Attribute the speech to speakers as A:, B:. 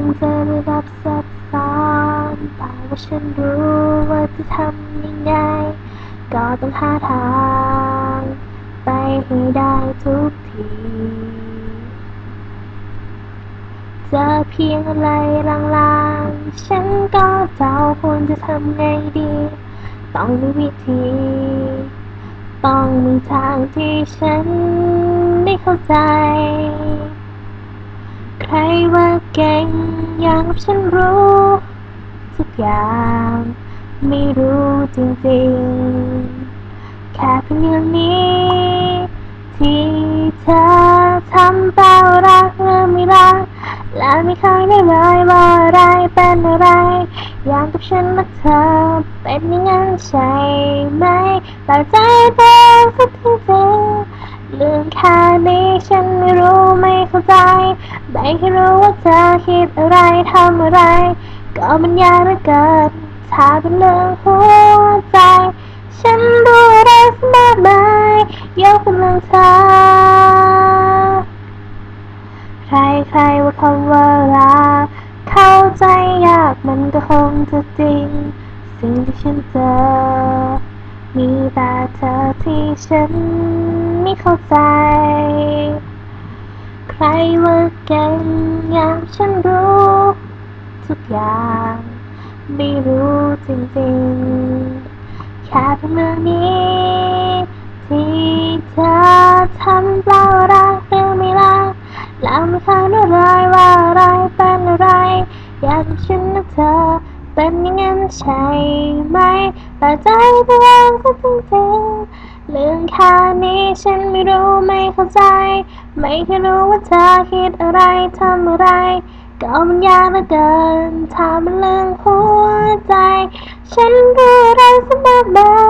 A: งจะได้รับซับซ้อนแต่ว่าฉันรู้ว่าจะทำยังไง ก็ต้องหาทาง ไปให้ได้ทุกทีเจอเพียงอะไรลางๆ ฉันก็เจ้าควรจะทำไงดี ต้องมีวิธี ต้องมีทางที่ฉันได้เข้าใจ เก่งอย่างกับฉันรู้ทุกอย่างไม่รู้จริงๆ แค่เพียงนี้ ที่เธอทำเปล่ารักหรือไม่รักและไม่เคยได้เลยว่าอะไรเป็นอะไร อย่างกับฉันและเธอเป็นอย่างนั้นใช่ไหมแต่ใจตัวเอสักจริงๆเรื่องแค่นี้ฉัน ใจไม่แค่รู้ว่าเธอคิดอะไรทำอะไร ก็มันยากเหลือเกินถ้าเป็นเรื่องหัวใจ ฉันรู้อะไรมากมายยกกำลังเธอใครใครๆว่าคำว่ารักเข้าใจยากมันก็คงจะจริง สิ่งที่ฉันเจอ มีแต่เธอที่ฉันไม่เข้าใจ ครว่าเก่งอย่างฉันรู้ ทุกอย่าง ไม่รู้จริงๆ แค่เพียงเรื่องนี้ ที่เธอทำเปล่ารักหรือไม่รักแล้วไม่เคยรู้เลยว่าอะไรเป็นอะไร อยากให้ฉันและเธอ เป็นอย่างนั้นใช่ไหมแต่ใจตัว รื่องแค่นี้ฉันไม่รู้ไม่เข้าใจ ไม่เคยรู้ว่าเธอคิดอะไรทำอะไร ก็มันยากเหลือเกินถามันเรื่องหัวใจ ฉันรู้อะไรสักมากมายยกเป็นเรื่องเธอ